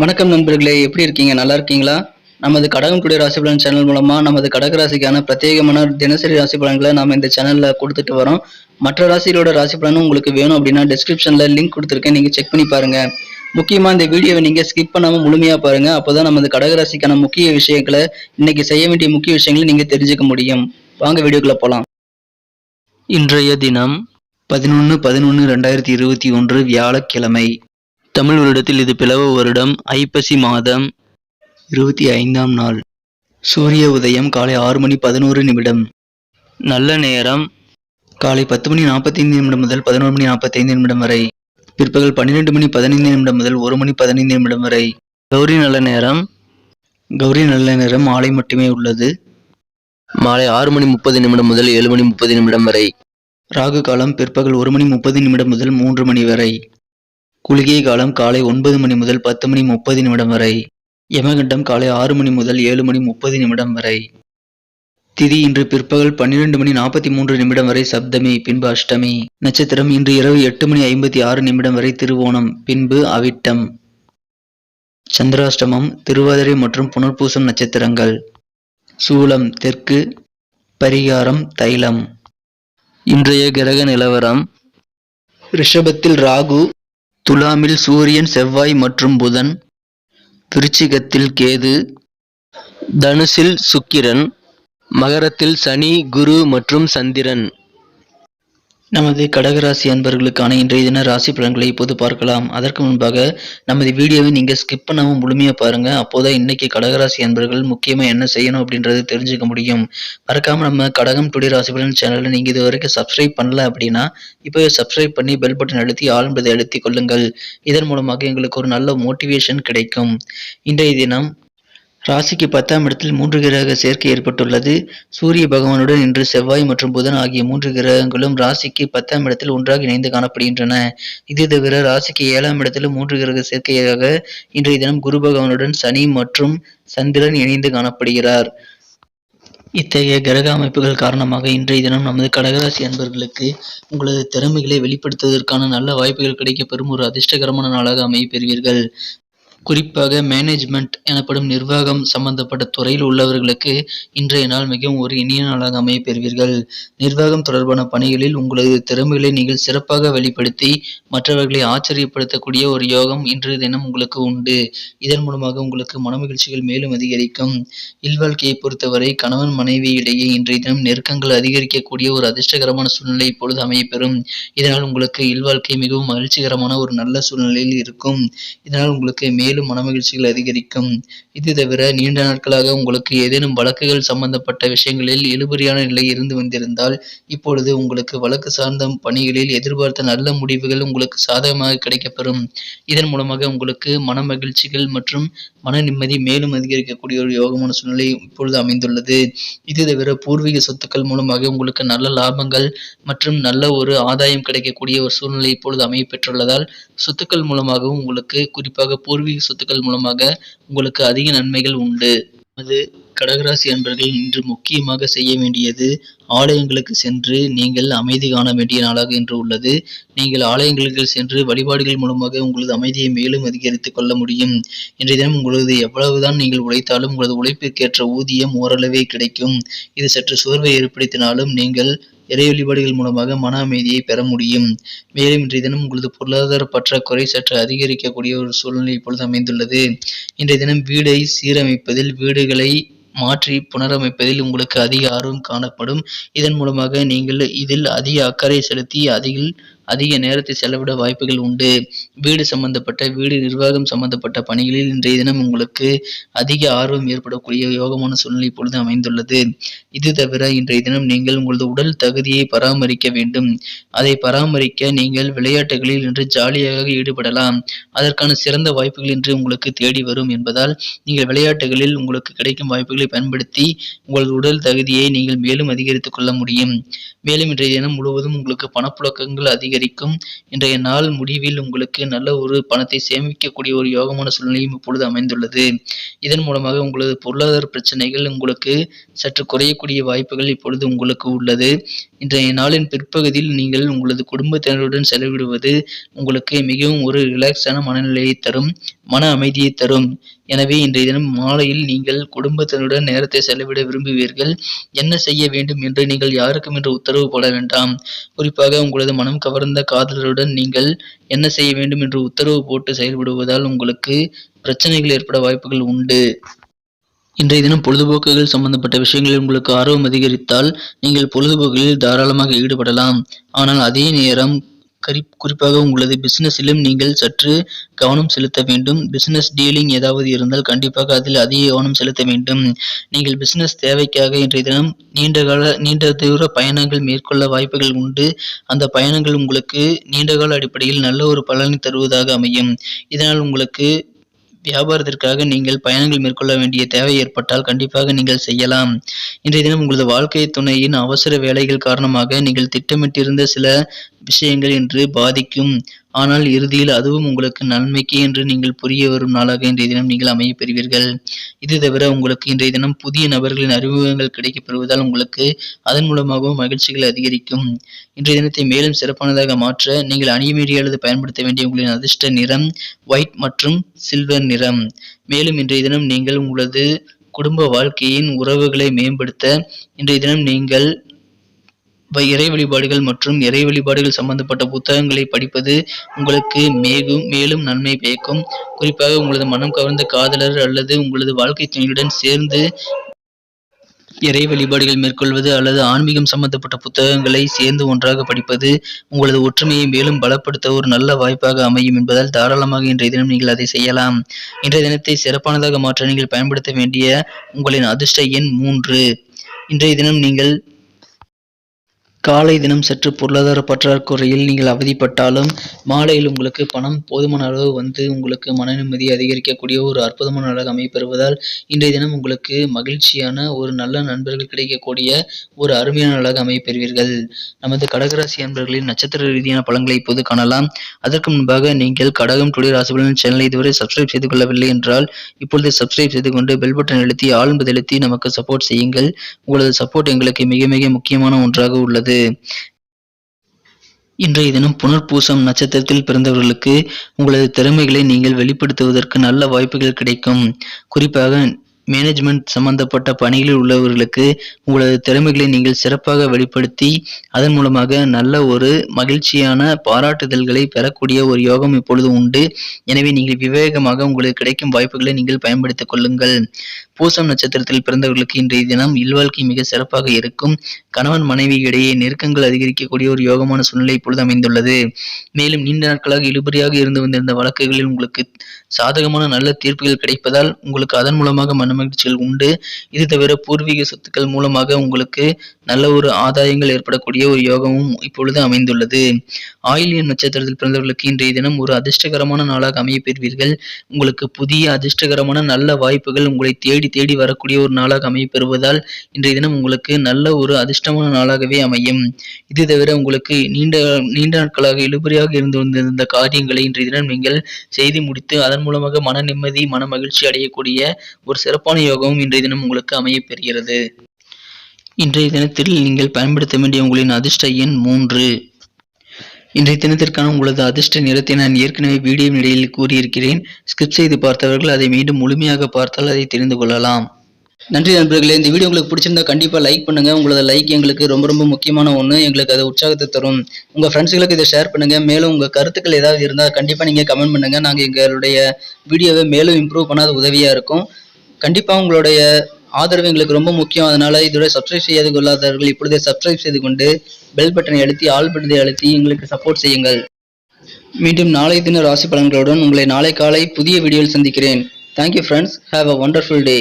வணக்கம் நண்பர்களே எப்படி இருக்கீங்க? நல்லா இருக்கீங்களா? நமது கடகம் டுடே ராசி பலன் சேனல் மூலமா நமது கடக ராசிக்கான பிரத்யேகமான தினசரி ராசி பலன்களை நாம இந்த சேனல்ல கொடுத்துட்டு வரோம். மற்ற ராசிகளோட ராசி பலனும் உங்களுக்கு வேணும் அப்படின்னா டிஸ்கிரிப்ஷன்ல லிங்க் கொடுத்துருக்கேன். நீங்க செக் பண்ணி பாருங்க. முக்கியமா இந்த வீடியோவை நீங்க ஸ்கிப் பண்ணாம முழுமையா பாருங்க. அப்போதான் நமது கடக ராசிக்கான முக்கிய விஷயங்களை இன்னைக்கு செய்ய வேண்டிய முக்கிய விஷயங்களை நீங்க தெரிஞ்சுக்க முடியும். வாங்க வீடியோக்குள்ள போலாம். இன்றைய தினம் பதினொன்று பதினொன்று ரெண்டாயிரத்தி இருபத்தி ஒன்று வியாழக்கிழமை. தமிழ் வருடத்தில் இது பிளவ வருடம் ஐப்பசி மாதம் இருபத்தி ஐந்தாம் நாள். சூரிய உதயம் காலை ஆறு மணி பதினோரு நிமிடம். நல்ல நேரம் காலை பத்து மணி நாற்பத்தைந்து நிமிடம் முதல் பதினோரு மணி நாற்பத்தைந்து நிமிடம் வரை. பிற்பகல் பன்னிரெண்டு மணி பதினைந்து நிமிடம் முதல் ஒரு மணி பதினைந்து நிமிடம் வரை. கௌரி நல்ல நேரம். கௌரி நல்ல நேரம் மாலை மட்டுமே உள்ளது. மாலை ஆறு மணி முப்பது நிமிடம் முதல் ஏழு மணி முப்பது நிமிடம் வரை. ராகு காலம் பிற்பகல் ஒரு மணி முப்பது நிமிடம் முதல் மூன்று மணி வரை. குளிகை காலம் காலை ஒன்பது மணி முதல் பத்து மணி முப்பது நிமிடம் வரை. யமகண்டம் காலை ஆறு மணி முதல் ஏழு மணி முப்பது நிமிடம் வரை. திதி இன்று பிற்பகல் பன்னிரண்டு மணி நாற்பத்தி மூன்று நிமிடம் வரை சப்தமி பின்பு அஷ்டமி. நட்சத்திரம் இன்று இரவு எட்டு மணி ஐம்பத்தி ஆறு நிமிடம் வரை திருவோணம் பின்பு அவிட்டம். சந்திராஷ்டமம் திருவாதிரை மற்றும் புனர்பூசம் நட்சத்திரங்கள். சூலம் தெற்கு. பரிகாரம் தைலம். இன்றைய கிரக நிலவரம். ரிஷபத்தில் ராகு துலாமில் சூரியன் செவ்வாய் மற்றும் புதன். விருச்சிகத்தில் கேது. தனுசில் சுக்கிரன். மகரத்தில் சனி குரு மற்றும் சந்திரன். நமது கடகராசி அன்பர்களுக்கான இன்றைய தின ராசி பலன்களை இப்போது பார்க்கலாம். அதற்கு முன்பாக நமது வீடியோவை நீங்கள் ஸ்கிப் பண்ணவும் முழுமையாக பாருங்க. அப்போதான் இன்னைக்கு கடகராசி அன்பர்கள் முக்கியமாக என்ன செய்யணும் அப்படின்றது தெரிஞ்சுக்க முடியும். மறக்காம நம்ம கடகம் டுடே ராசி பலன் சேனலை நீங்கள் இது வரைக்கும் சப்ஸ்கிரைப் பண்ணல அப்படின்னா இப்போ சப்ஸ்கிரைப் பண்ணி பெல் பட்டன் அழுத்தி ஆல் என்பதை அழுத்திக் கொள்ளுங்கள். இதன் மூலமாக எங்களுக்கு ஒரு நல்ல மோட்டிவேஷன் கிடைக்கும். இன்றைய தினம் ராசிக்கு பத்தாம் இடத்தில் மூன்று கிரக சேர்க்கை ஏற்பட்டுள்ளது. சூரிய பகவானுடன் இன்று செவ்வாய் மற்றும் புதன் ஆகிய மூன்று கிரகங்களும் ராசிக்கு பத்தாம் இடத்தில் ஒன்றாக இணைந்து காணப்படுகின்றன. இது தவிர ராசிக்கு ஏழாம் இடத்திலும் மூன்று கிரக சேர்க்கையாக இன்றைய தினம் குரு பகவானுடன் சனி மற்றும் சந்திரன் இணைந்து காணப்படுகிறார். இத்தகைய கிரக அமைப்புகள் காரணமாக இன்றைய தினம் நமது கடகராசி அன்பர்களுக்கு உங்களது திறமைகளை வெளிப்படுத்துவதற்கான நல்ல வாய்ப்புகள் கிடைக்கப்பெறும் ஒரு அதிர்ஷ்டகரமான நாளாக அமைய பெறுவீர்கள். குறிப்பாக மேனேஜ்மெண்ட் எனப்படும் நிர்வாகம் சம்பந்தப்பட்ட துறையில் உள்ளவர்களுக்கு இன்றைய நாள் மிகவும் ஒரு இனிய நாளாக அமைய பெறுவீர்கள் நிர்வாகம் தொடர்பான பணிகளில் உங்களது திறமைகளை நீங்கள் சிறப்பாக வெளிப்படுத்தி மற்றவர்களை ஆச்சரியப்படுத்தக்கூடிய ஒரு யோகம் இன்றைய தினம் உங்களுக்கு உண்டு. இதன் மூலமாக உங்களுக்கு மனமகிழ்ச்சிகள் மேலும் அதிகரிக்கும். இல்வாழ்க்கையை பொறுத்தவரை கணவன் மனைவி இடையே இன்றைய தினம் நெருக்கங்கள் அதிகரிக்கக்கூடிய ஒரு அதிர்ஷ்டகரமான சூழ்நிலை இப்பொழுது அமையப்பெறும். இதனால் உங்களுக்கு இல்வாழ்க்கை மிகவும் மகிழ்ச்சிகரமான ஒரு நல்ல சூழ்நிலையில் இருக்கும். இதனால் உங்களுக்கு மேலும் மேலும் மனமகிழ்ச்சிகள் அதிகரிக்கும். இது தவிர நீண்ட நாட்களாக உங்களுக்கு ஏதேனும் வழக்குகள் சம்பந்தப்பட்ட விஷயங்களில் இழுபறியான நிலை இருந்து வந்திருந்தால் இப்பொழுது உங்களுக்கு வழக்கு சார்ந்த பணிகளில் எதிர்பார்த்த நல்ல முடிவுகள் உங்களுக்கு சாதகமாக கிடைக்கப்பெறும். இதன் மூலமாக உங்களுக்கு மன மகிழ்ச்சிகள் மற்றும் மன நிம்மதி மேலும் அதிகரிக்கக்கூடிய ஒரு யோகமான சூழ்நிலை இப்பொழுது அமைந்துள்ளது. இது தவிர பூர்வீக சொத்துக்கள் மூலமாக உங்களுக்கு நல்ல லாபங்கள் மற்றும் நல்ல ஒரு ஆதாயம் கிடைக்கக்கூடிய ஒரு சூழ்நிலை இப்பொழுது அமைய பெற்றுள்ளதால் சொத்துக்கள் மூலமாகவும் உங்களுக்கு குறிப்பாக பூர்வீக சொத்துக்கள் மூலமாக உங்களுக்கு அதிக நன்மைகள் உண்டு. அது கடகராசி அன்பர்கள் இன்று முக்கியமாக செய்ய வேண்டியது ஆலயங்களுக்கு சென்று நீங்கள் அமைதி காண வேண்டிய நாளாக இன்று உள்ளது. நீங்கள் ஆலயங்களுக்கு சென்று வழிபாடுகள் மூலமாக உங்களது அமைதியை மேலும் அதிகரித்துக் கொள்ள முடியும். இன்றைய தினம் உங்களது எவ்வளவுதான் நீங்கள் உழைத்தாலும் உங்களது உழைப்பிற்கேற்ற ஊதியம் ஓரளவே கிடைக்கும். இது சற்று சோர்வை ஏற்படுத்தினாலும் நீங்கள் இறை வழிபாடுகள் மூலமாக மன அமைதியை பெற முடியும். மேலும் இன்றைய தினம் உங்களது பொருளாதார பற்றாக்குறை சற்று அதிகரிக்கக்கூடிய ஒரு சூழ்நிலை இப்பொழுது அமைந்துள்ளது. இன்றைய தினம் வீடை சீரமைப்பதில் வீடுகளை மாற்றி புனரமைப்பதில் உங்களுக்கு அதிக ஆர்வம் காணப்படும். இதன் மூலமாக நீங்கள் இதில் அதிக அக்கறை செலுத்தி அதில் அதிக நேரத்தை செலவிட வாய்ப்புகள் உண்டு. வீடு சம்பந்தப்பட்ட வீடு நிர்வாகம் சம்பந்தப்பட்ட பணிகளில் இன்றைய தினம் உங்களுக்கு அதிக ஆர்வம் ஏற்படக்கூடிய யோகமான சூழ்நிலை இப்பொழுது அமைந்துள்ளது. இது தவிர இன்றைய தினம் நீங்கள் உங்களது உடல் தகுதியை பராமரிக்க வேண்டும். அதை பராமரிக்க நீங்கள் விளையாட்டுகளில் இன்று ஜாலியாக ஈடுபடலாம். அதற்கான சிறந்த வாய்ப்புகள் இன்று உங்களுக்கு தேடி வரும் என்பதால் நீங்கள் விளையாட்டுகளில் உங்களுக்கு கிடைக்கும் வாய்ப்புகளை பயன்படுத்தி உங்களது உடல் தகுதியை நீங்கள் மேலும் அதிகரித்துக் கொள்ள முடியும். மேலும் இன்றைய தினம் முழுவதும் உங்களுக்கு பணப்புழக்கங்கள் அதிக அதிகரிக்கும். இன்றைய நாள் முடிவில் உங்களுக்கு நல்ல ஒரு பணத்தை சேமிக்கக்கூடிய ஒரு யோகமான சூழ்நிலையும் இப்பொழுது அமைந்துள்ளது. இதன் மூலமாக உங்களது பொருளாதார பிரச்சனைகள் உங்களுக்கு சற்று குறையக்கூடிய வாய்ப்புகள் இப்பொழுது உங்களுக்கு உள்ளது. இன்றைய நாளின் பிற்பகுதியில் நீங்கள் உங்களது குடும்பத்தினருடன் செலவிடுவது உங்களுக்கு மிகவும் ஒரு ரிலாக்ஸான மனநிலையை தரும் மன அமைதியை தரும். எனவே இன்றைய தினம் மாலையில் நீங்கள் குடும்பத்தினருடன் நேரத்தை செலவிட விரும்புவீர்கள். என்ன செய்ய வேண்டும் என்று நீங்கள் யாருக்கும் என்று உத்தரவு போட வேண்டாம். குறிப்பாக உங்களது மனம் கவர்ந்த காதலருடன் நீங்கள் என்ன செய்ய வேண்டும் என்று உத்தரவு போட்டு செயல்படுவதால் உங்களுக்கு பிரச்சனைகள் ஏற்பட வாய்ப்புகள் உண்டு. இன்றைய தினம் பொழுதுபோக்குகள் சம்பந்தப்பட்ட விஷயங்களில் உங்களுக்கு ஆர்வம் அதிகரித்தால் நீங்கள் பொழுதுபோக்குகளில் தாராளமாக ஈடுபடலாம். ஆனால் அதே நேரம் கரி குறிப்பாக உங்களது பிசினஸிலும் நீங்கள் சற்று கவனம் செலுத்த வேண்டும். பிசினஸ் டீலிங் ஏதாவது இருந்தால் கண்டிப்பாக அதில் அதிக கவனம் செலுத்த வேண்டும். நீங்கள் பிசினஸ் தேவைக்காக இன்றைய தினம் நீண்ட கால நீண்ட தூர பயணங்கள் மேற்கொள்ள வாய்ப்புகள் உண்டு. அந்த பயணங்கள் உங்களுக்கு நீண்டகால அடிப்படையில் நல்ல ஒரு பலனை தருவதாக அமையும். இதனால் உங்களுக்கு வியாபாரத்திற்காக நீங்கள் பயணங்கள் மேற்கொள்ள வேண்டிய தேவை ஏற்பட்டால் கண்டிப்பாக நீங்கள் செய்யலாம். இன்றைய தினம் உங்களது வாழ்க்கை துணையின் அவசர வேலைகள் காரணமாக நீங்கள் திட்டமிட்டிருந்த சில விஷயங்கள் இன்று பாதிக்கும். ஆனால் இறுதியில் அதுவும் உங்களுக்கு நன்மைக்கு என்று நீங்கள் புரிய வரும் நாளாக இன்றைய தினம் நீங்கள் அமைய பெறுவீர்கள். இது தவிர உங்களுக்கு இன்றைய தினம் புதிய நபர்களின் அறிமுகங்கள் கிடைக்கப் பெறுவதால் உங்களுக்கு அதன் மூலமாகவும் மகிழ்ச்சிகள் அதிகரிக்கும். இன்றைய தினத்தை மேலும் சிறப்பானதாக மாற்ற நீங்கள் அணியமீறி அல்லது பயன்படுத்த வேண்டிய உங்களின் அதிர்ஷ்ட நிறம் ஒயிட் மற்றும் சில்வர் நிறம். மேலும் இன்றைய தினம் நீங்கள் உங்களது குடும்ப வாழ்க்கையின் உறவுகளை மேம்படுத்த இன்றைய தினம் நீங்கள் இறை வழிபாடுகள் மற்றும் இறை வழிபாடுகள் சம்பந்தப்பட்ட புத்தகங்களை படிப்பது உங்களுக்கு மேகும் மேலும் நன்மை பயக்கும். குறிப்பாக உங்களது மனம் கவர்ந்த காதலர் அல்லது உங்களது வாழ்க்கை துணையுடன் சேர்ந்து இறை வழிபாடுகள் மேற்கொள்வது அல்லது ஆன்மீகம் சம்பந்தப்பட்ட புத்தகங்களை சேர்ந்து ஒன்றாக படிப்பது உங்களது ஒற்றுமையை மேலும் பலப்படுத்த ஒரு நல்ல வாய்ப்பாக அமையும் என்பதால் தாராளமாக இன்றைய தினம் நீங்கள் அதை செய்யலாம். இன்றைய தினத்தை சிறப்பானதாக மாற்ற நீங்கள் பயன்படுத்த வேண்டிய உங்களின் அதிர்ஷ்ட எண் மூன்று. இன்றைய தினம் நீங்கள் காலை தினம் சற்று பொருளாதார பற்றாக்குறையில் நீங்கள் அவதிப்பட்டாலும் மாலையில் உங்களுக்கு பணம் போதுமான அளவு வந்து உங்களுக்கு மன நிம்மதியை அதிகரிக்கக்கூடிய ஒரு அற்புதமான அழகு அமைப்பெறுவதால் இன்றைய தினம் உங்களுக்கு மகிழ்ச்சியான ஒரு நல்ல நண்பர்கள் கிடைக்கக்கூடிய ஒரு அருமையான அழகு அமைப்பெறுவீர்கள் நமது கடகராசி அன்பர்களின் நட்சத்திர ரீதியான பலன்களை இப்போது காணலாம். அதற்கு முன்பாக நீங்கள் கடகம் டுடே ராசிபலன் சேனலை இதுவரை சப்ஸ்கிரைப் செய்து கொள்ளவில்லை என்றால் இப்பொழுது சப்ஸ்கிரைப் செய்து கொண்டு பெல் பட்டன் அழுத்தி ஆழ்ந்து அழுத்தி நமக்கு சப்போர்ட் செய்யுங்கள். உங்களது சப்போர்ட் எங்களுக்கு மிக மிக முக்கியமான ஒன்றாக உள்ளது. இன்றைய தினம் புனர்பூசம் நட்சத்திரத்தில் பிறந்தவர்களுக்கு உங்களது திறமைகளை நீங்கள் வெளிப்படுத்துவதற்கு நல்ல வாய்ப்புகள் கிடைக்கும். குறிப்பாக மேனேஜ்மெண்ட் சம்பந்தப்பட்ட பணிகளில் உள்ளவர்களுக்கு உங்களது திறமைகளை நீங்கள் சிறப்பாக வெளிப்படுத்தி அதன் மூலமாக நல்ல ஒரு மகிழ்ச்சியான பாராட்டுதல்களை பெறக்கூடிய ஒரு யோகம் இப்பொழுது உண்டு. எனவே நீங்கள் விவேகமாக உங்களுக்கு கிடைக்கும் வாய்ப்புகளை நீங்கள் பயன்படுத்திக் கொள்ளுங்கள். பூசம் நட்சத்திரத்தில் பிறந்தவர்களுக்கு இன்றைய தினம் இல்வாழ்க்கை மிக சிறப்பாக இருக்கும். கணவன் மனைவி இடையே நெருக்கங்கள் அதிகரிக்கக்கூடிய ஒரு யோகமான சூழ்நிலை இப்பொழுது அமைந்துள்ளது. மேலும் நீண்ட நாட்களாக இழுபறியாக இருந்து வந்திருந்த வழக்குகளில் உங்களுக்கு சாதகமான நல்ல தீர்ப்புகள் கிடைப்பதால் உங்களுக்கு அதன் மூலமாக மனமகிழ்ச்சிகள் உண்டு. இது தவிர பூர்வீக சொத்துக்கள் மூலமாக உங்களுக்கு நல்ல ஒரு ஆதாயங்கள் ஏற்படக்கூடிய ஒரு யோகமும் இப்பொழுது அமைந்துள்ளது. ஆயிலியன் நட்சத்திரத்தில் பிறந்தவர்களுக்கு இன்றைய தினம் ஒரு அதிர்ஷ்டகரமான நாளாக அமைய பெறுவீர்கள். உங்களுக்கு புதிய அதிர்ஷ்டகரமான நல்ல வாய்ப்புகள் உங்களை தேடி தேடி வரக்கூடிய ஒரு நாளாக அமைய பெறுவதால் இன்றைய தினம் உங்களுக்கு நல்ல ஒரு அதிர்ஷ்டமான நாளாகவே அமையும். இது தவிர உங்களுக்கு நீண்ட நீண்ட நாட்களாக இழுபறியாக இருந்து வந்திருந்த காரியங்களை இன்றைய தினம் நீங்கள் செய்து முடித்து அதன் மூலமாக மன நிம்மதி மன மகிழ்ச்சி அடையக்கூடிய ஒரு சிறப்பு சிறப்பான யோகமும் இன்றைய தினம் உங்களுக்கு அமையப் பெறுகிறது இன்றைய தினத்தில் நீங்கள் பயன்படுத்த வேண்டிய உங்களின் அதிர்ஷ்ட எண் மூன்று. இன்றைய தினத்திற்கான உங்களது அதிர்ஷ்ட நிறத்தை நான் ஏற்கனவே வீடியோ இடையில் கூறியிருக்கிறேன். ஸ்கிப் செய்து பார்த்தவர்கள் அதை மீண்டும் முழுமையாக பார்த்தால் அதை தெரிந்து கொள்ளலாம். நன்றி நண்பர்களே இந்த வீடியோ உங்களுக்கு பிடிச்சிருந்தா கண்டிப்பாக லைக் பண்ணுங்க. உங்களோட லைக் எங்களுக்கு ரொம்ப ரொம்ப முக்கியமான ஒன்று எங்களுக்கு அதை உற்சாகத்தை தரும். உங்கள் ஃப்ரெண்ட்ஸுகளுக்கு இதை ஷேர் பண்ணுங்கள் மேலும் உங்கள் கருத்துக்கள் ஏதாவது இருந்தால் கண்டிப்பாக நீங்கள் கமெண்ட் பண்ணுங்கள் நாங்கள் எங்களுடைய வீடியோவை மேலும் இம்ப்ரூவ் பண்ணாத உதவியாக இருக்கும். கண்டிப்பாக உங்களுடைய ஆதரவு எங்களுக்கு ரொம்ப முக்கியம். அதனால இதோட சப்ஸ்கிரைப் செய்து கொள்ளாதவர்கள் இப்பொழுதே சப்ஸ்கிரைப் செய்து கொண்டு பெல் பட்டனை அழுத்தி ஆல் பட்டனை அழுத்தி எங்களுக்கு சப்போர்ட் செய்யுங்கள். மீண்டும் நாளை தின ராசி பலன்களுடன் உங்களை நாளை காலை புதிய வீடியோவில் சந்திக்கிறேன். Thank you friends have a wonderful day